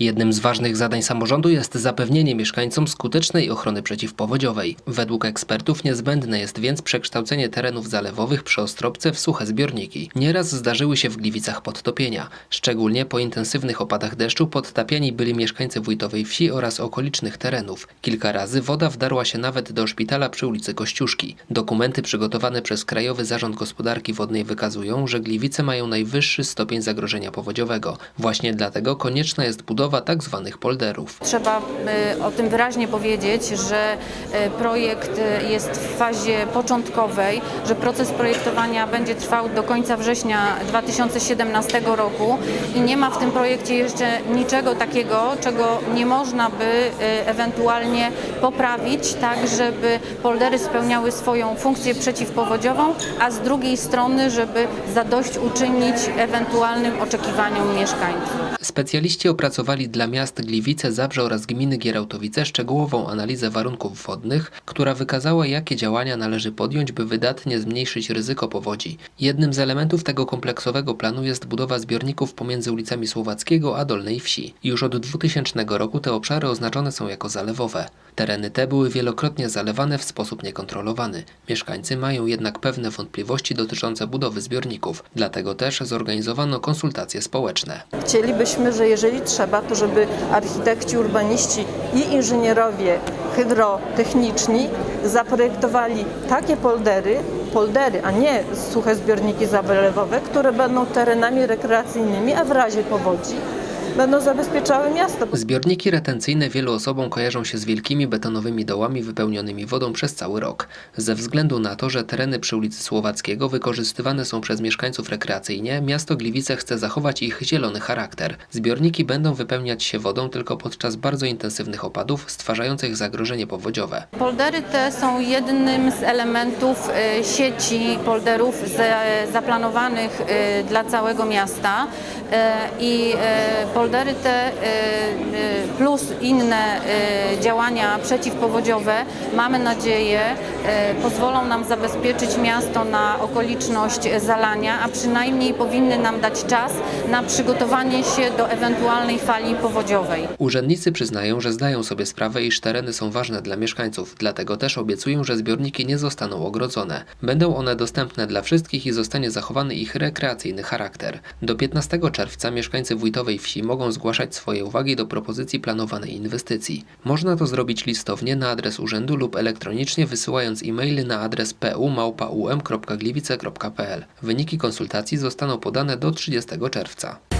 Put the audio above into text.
Jednym z ważnych zadań samorządu jest zapewnienie mieszkańcom skutecznej ochrony przeciwpowodziowej. Według ekspertów niezbędne jest więc przekształcenie terenów zalewowych przy Ostrobce w suche zbiorniki. Nieraz zdarzyły się w Gliwicach podtopienia. Szczególnie po intensywnych opadach deszczu podtapiani byli mieszkańcy Wójtowej Wsi oraz okolicznych terenów. Kilka razy woda wdarła się nawet do szpitala przy ulicy Kościuszki. Dokumenty przygotowane przez Krajowy Zarząd Gospodarki Wodnej wykazują, że Gliwice mają najwyższy stopień zagrożenia powodziowego. Właśnie dlatego konieczna jest budowa tzw. polderów. Trzeba y, o tym wyraźnie powiedzieć, że y, projekt y, jest w fazie początkowej, że proces projektowania będzie trwał do końca września 2017 roku i nie ma w tym projekcie jeszcze niczego takiego, czego nie można by ewentualnie poprawić, tak żeby poldery spełniały swoją funkcję przeciwpowodziową, a z drugiej strony, żeby zadośćuczynić ewentualnym oczekiwaniom mieszkańców. Specjaliści opracowali dla miast Gliwice, Zabrze oraz gminy Gierałtowice szczegółową analizę warunków wodnych, która wykazała, jakie działania należy podjąć, by wydatnie zmniejszyć ryzyko powodzi. Jednym z elementów tego kompleksowego planu jest budowa zbiorników pomiędzy ulicami Słowackiego a Dolnej Wsi. Już od 2000 roku te obszary oznaczone są jako zalewowe. Tereny te były wielokrotnie zalewane w sposób niekontrolowany. Mieszkańcy mają jednak pewne wątpliwości dotyczące budowy zbiorników, dlatego też zorganizowano konsultacje społeczne. Chcielibyśmy, że jeżeli trzeba, to żeby architekci, urbaniści i inżynierowie hydrotechniczni zaprojektowali takie poldery, poldery, a nie suche zbiorniki zalewowe, które będą terenami rekreacyjnymi, a w razie powodzi będą zabezpieczały miasto. Zbiorniki retencyjne wielu osobom kojarzą się z wielkimi betonowymi dołami wypełnionymi wodą przez cały rok. Ze względu na to, że tereny przy ulicy Słowackiego wykorzystywane są przez mieszkańców rekreacyjnie, miasto Gliwice chce zachować ich zielony charakter. Zbiorniki będą wypełniać się wodą tylko podczas bardzo intensywnych opadów, stwarzających zagrożenie powodziowe. Poldery te są jednym z elementów e, sieci polderów za- zaplanowanych e, dla całego miasta E, i e, poldery te e, e, plus inne e, działania przeciwpowodziowe mamy nadzieję pozwolą nam zabezpieczyć miasto na okoliczność zalania, a przynajmniej powinny nam dać czas na przygotowanie się do ewentualnej fali powodziowej. Urzędnicy przyznają, że zdają sobie sprawę, iż tereny są ważne dla mieszkańców, dlatego też obiecują, że zbiorniki nie zostaną ogrodzone. Będą one dostępne dla wszystkich i zostanie zachowany ich rekreacyjny charakter. Do 15 czerwca mieszkańcy Wójtowej Wsi mogą zgłaszać swoje uwagi do propozycji planowanej inwestycji. Można to zrobić listownie na adres urzędu lub elektronicznie wysyłając e-maily na adres pu.um.gliwice.pl. Wyniki konsultacji zostaną podane do 30 czerwca.